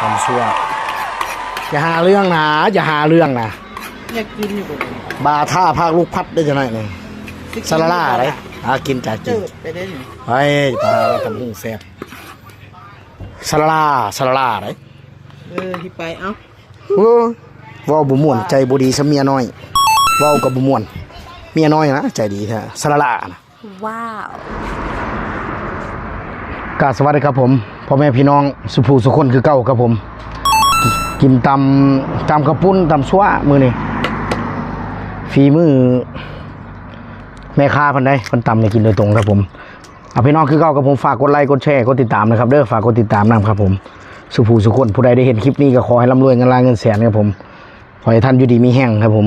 ทำชั่วอย่าหาเรื่องนะอย่าหาเรื่องนะอยากกินอยู่บ่บาท่าภาคลูกพัดได้จะไหนเนี่ยซาลาล่าอะไรหากินจากกิเจินดไปได้หนิไปพาเราทำหุ้งแซ่บซาลาล่าซาลาล่าอะไรเออที่ไปเอ้าโอ้ยเว้าบุม่วนใจบุดีซะเมียน้อยเว้ากับบุม่วน เมียน้อยนะใจดีแท้ซาลาล่านะว้าวกราบสวัสดีครับผม พ่อแม่พี่น้องสุภูสุคนคือเก้าครับผม กินตำตำกระปุ้นตำชั่วมือนี่ฝีมือ แม่ค้าพันได้เพันตำเนี่ยกินโดยตรงครับผมเอาพี่น้องคือเก้ากับผมฝากกดไลค์กดแชร์กดติดตามนะครับเด้อฝากกดติดตามนะครับผม สุภูสุคนผู้ใดได้เห็นคลิปนี้ก็ขอให้ร่ำรวยเงินล้านเงินแสนครับผมขอให้ท่านอยู่ดีมีแห้งครับผม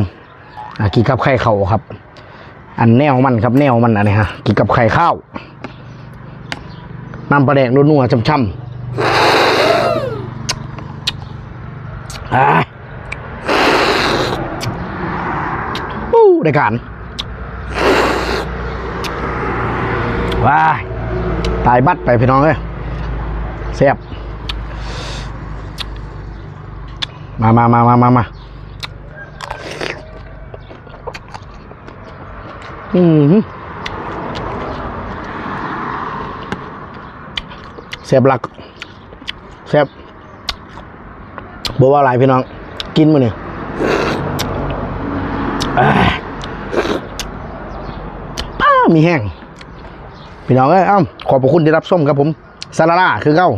กินกับไข่เข่าครับ อันแนวมันครับแนวมันอันนี้ฮะกินกับไข่ข้าว น้ำปลาแดกนัวๆช่ำๆอ่าอู้ได้การว้าตายบัดไปพี่น้องเอ้ยเสียบมามามามามามาอืม แซบหลักเซบบอกว่าหลายพี่น้อง กินมาเนี่ยป้ามีแห้งพี่น้องเอ้ยอ้าขอบพระคุณที่รับส้มครับผมซาลาล่าคือเก้า